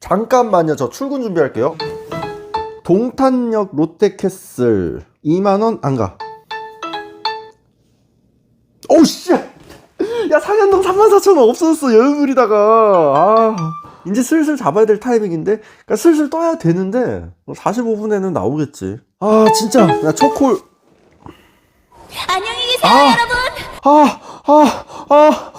잠깐만요. 저 출근 준비할게요. 동탄역 롯데캐슬 2만원 안 가. 오우 씨! 야 상현동 34,000원 없어졌어 여유 부리다가 아 이제 슬슬 잡아야 될 타이밍인데 그러니까 슬슬 떠야 되는데 45분에는 나오겠지 아 진짜 나 첫콜 안녕히 계세요, 아. 여러분. 아, 아, 아,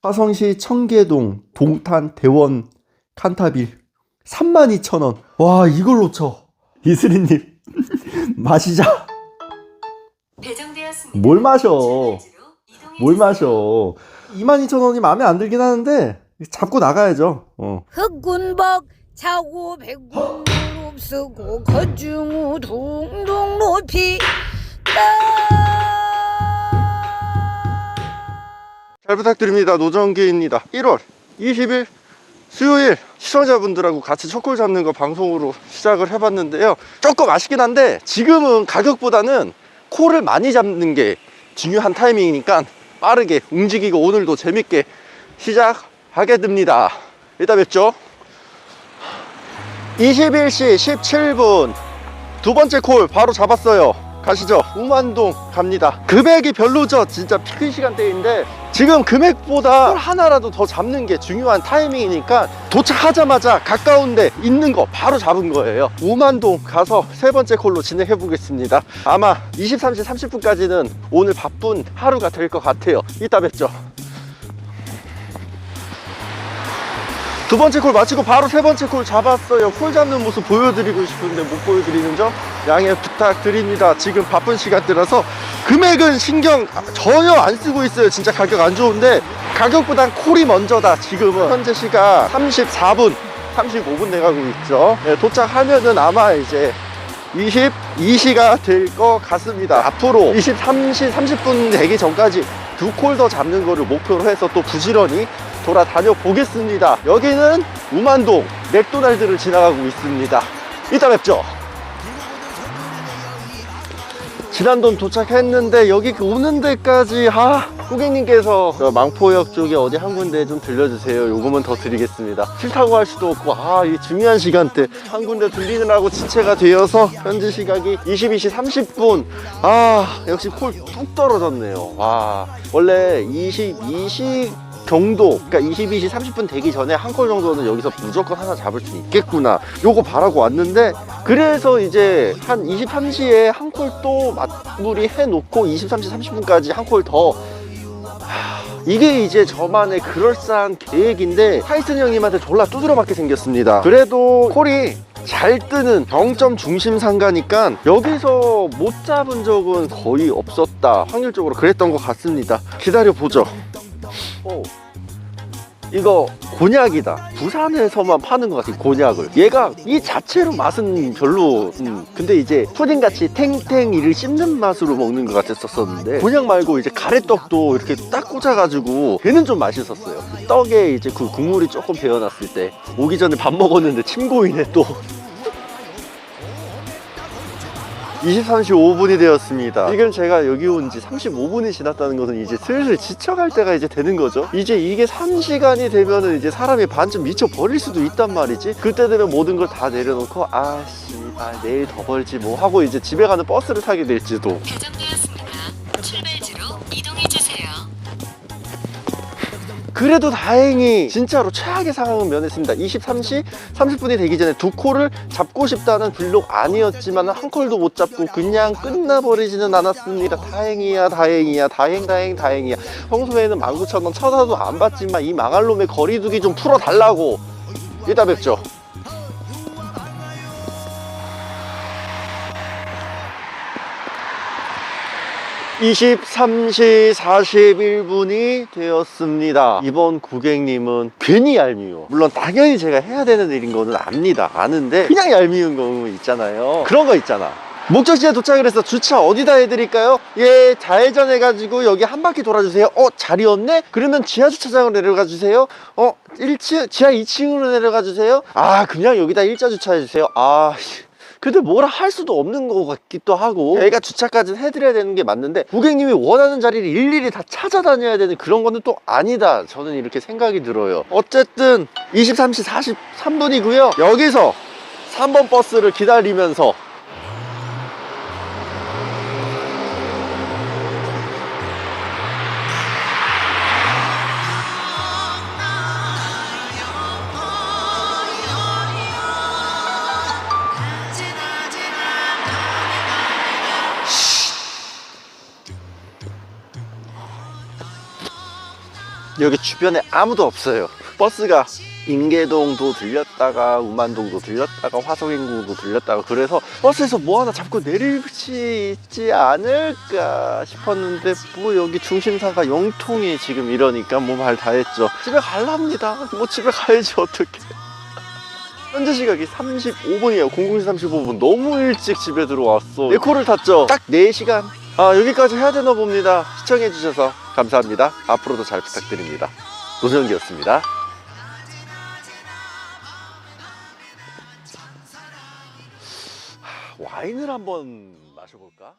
아. 화성시 청계동, 동탄, 대원, 칸타빌 32,000원. 와, 이걸 놓쳐. 이슬이님, 마시자. 배정되었습니다. 뭘 마셔? 뭘. 마셔. 22,000원이 마음에 안 들긴 하는데, 잡고 나가야죠. 어. 흑군박 차고 백군 없쓰고 거중우 동동 높이 잘 부탁드립니다. 노정기입니다. 1월 20일 수요일 시청자분들하고 같이 첫골 잡는 거 방송으로 시작을 해봤는데요. 조금 아쉽긴 한데 지금은 가격보다는 콜을 많이 잡는 게 중요한 타이밍이니까 빠르게 움직이고 오늘도 재밌게 시작하게 됩니다. 이따 뵙죠. 21시 17분 두 번째 콜 바로 잡았어요. 가시죠. 우만동 갑니다. 금액이 별로죠. 진짜 피크 시간대인데 지금 금액보다 콜 하나라도 더 잡는 게 중요한 타이밍이니까 도착하자마자 가까운데 있는 거 바로 잡은 거예요. 우만동 가서 세 번째 콜로 진행해 보겠습니다. 아마 23시 30분까지는 오늘 바쁜 하루가 될 것 같아요. 이따 뵙죠. 두 번째 콜 마치고 바로 세 번째 콜 잡았어요. 콜 잡는 모습 보여드리고 싶은데 못 보여드리는 점 양해 부탁드립니다. 지금 바쁜 시간대라서 금액은 신경 전혀 안 쓰고 있어요. 진짜 가격 안 좋은데 가격보단 콜이 먼저다. 지금은 현재 시각 34분, 35분 내가고 있죠. 네, 도착하면은 아마 이제 22시가 될 것 같습니다. 앞으로 23시 30분 되기 전까지 두 콜 더 잡는 거를 목표로 해서 또 부지런히 돌아다녀 보겠습니다. 여기는 우만동 맥도날드를 지나가고 있습니다. 이따 뵙죠. 지난돈 도착했는데 여기 그 오는 데까지 아 고객님께서 저 망포역 쪽에 어디 한 군데 좀 들려주세요 요금은 더 드리겠습니다 싫다고 할 수도 없고 아 이 중요한 시간대 한 군데 들리느라고 지체가 되어서 현재 시각이 22시 30분 아 역시 콜 뚝 떨어졌네요 와 원래 22시 정도 그러니까 22시 30분 되기 전에 한 콜 정도는 여기서 무조건 하나 잡을 수 있겠구나. 요거 바라고 왔는데 그래서 이제 한 23시에 한 콜또 마무리 해놓고 23시 30분까지 한 콜 더. 이게 이제 저만의 그럴싸한 계획인데 타이슨 형님한테 졸라 두드려 맞게 생겼습니다. 그래도 콜이 잘 뜨는 정점 중심 상가니까 여기서 못 잡은 적은 거의 없었다. 확률적으로 그랬던 것 같습니다. 기다려 보죠 어. 이거 곤약이다. 부산에서만 파는 것 같아, 곤약을. 얘가 이 자체로 맛은 별로, 음, 근데 이제 푸딩같이 탱탱 이를 씹는 맛으로 먹는 것 같았었는데, 곤약 말고 이제 가래떡도 이렇게 딱 꽂아가지고, 걔는 좀 맛있었어요. 떡에 이제 그 국물이 조금 배어났을 때, 오기 전에 밥 먹었는데 침 고이네 또. 23시 5분이 되었습니다. 지금 제가 여기 온 지 35분이 지났다는 것은 이제 슬슬 지쳐갈 때가 이제 되는 거죠. 이제 이게 3시간이 되면은 이제 사람이 반쯤 미쳐 버릴 수도 있단 말이지. 그때 되면 모든 걸 다 내려놓고, 아, 씨발, 내일 더 벌지 뭐 하고 이제 집에 가는 버스를 타게 될지도. 배정되었습니다. 출발 그래도 다행히 진짜로 최악의 상황은 면했습니다. 23시 30분이 되기 전에 두 콜을 잡고 싶다는 블록 아니었지만 한 콜도 못 잡고 그냥 끝나버리지는 않았습니다. 다행이야, 다행이야, 다행, 다행, 다행이야. 평소에는 19,000원 쳐다도 안 받지만 이 망할 놈의 거리두기 좀 풀어달라고. 이따 뵙죠. (23시 41분이) 되었습니다 이번 고객님은 괜히 얄미워 물론 당연히 제가 해야 되는 일인 거는 압니다 아는데 그냥 얄미운 거 있잖아요 그런 거 있잖아 목적지에 도착을 해서 주차 어디다 해드릴까요? 예, 좌회전 해가지고 여기 한 바퀴 돌아주세요. 어, 자리 없네? 그러면 지하 주차장으로 내려가 주세요. 어, 1층, 지하 2층으로 내려가 주세요. 아, 그냥 여기다 일자 주차해 주세요. 아, 씨. 근데 뭐라 할 수도 없는 것 같기도 하고. 저희가 주차까지는 해드려야 되는 게 맞는데 고객님이 원하는 자리를 일일이 다 찾아다녀야 되는 그런 거는 또 아니다. 저는 이렇게 생각이 들어요. 어쨌든 23시 43분이고요. 여기서 3번 버스를 기다리면서 여기 주변에 아무도 없어요. 버스가 인계동도 들렸다가 우만동도 들렸다가 화성행궁도 들렸다가 그래서 버스에서 뭐 하나 잡고 내릴 수 있지 않을까 싶었는데 뭐 여기 중심사가 영통이 지금 이러니까 뭐 말 다 했죠. 집에 갈랍니다. 뭐 집에 가야지 어떻게. 현재 시각이 35분이에요. 00시 35분. 너무 일찍 집에 들어왔어. 에코를 탔죠. 딱 4시간. 아, 여기까지 해야 되나 봅니다. 시청해주셔서 감사합니다. 앞으로도 잘 부탁드립니다. 노정기였습니다. 와인을 한번 마셔볼까?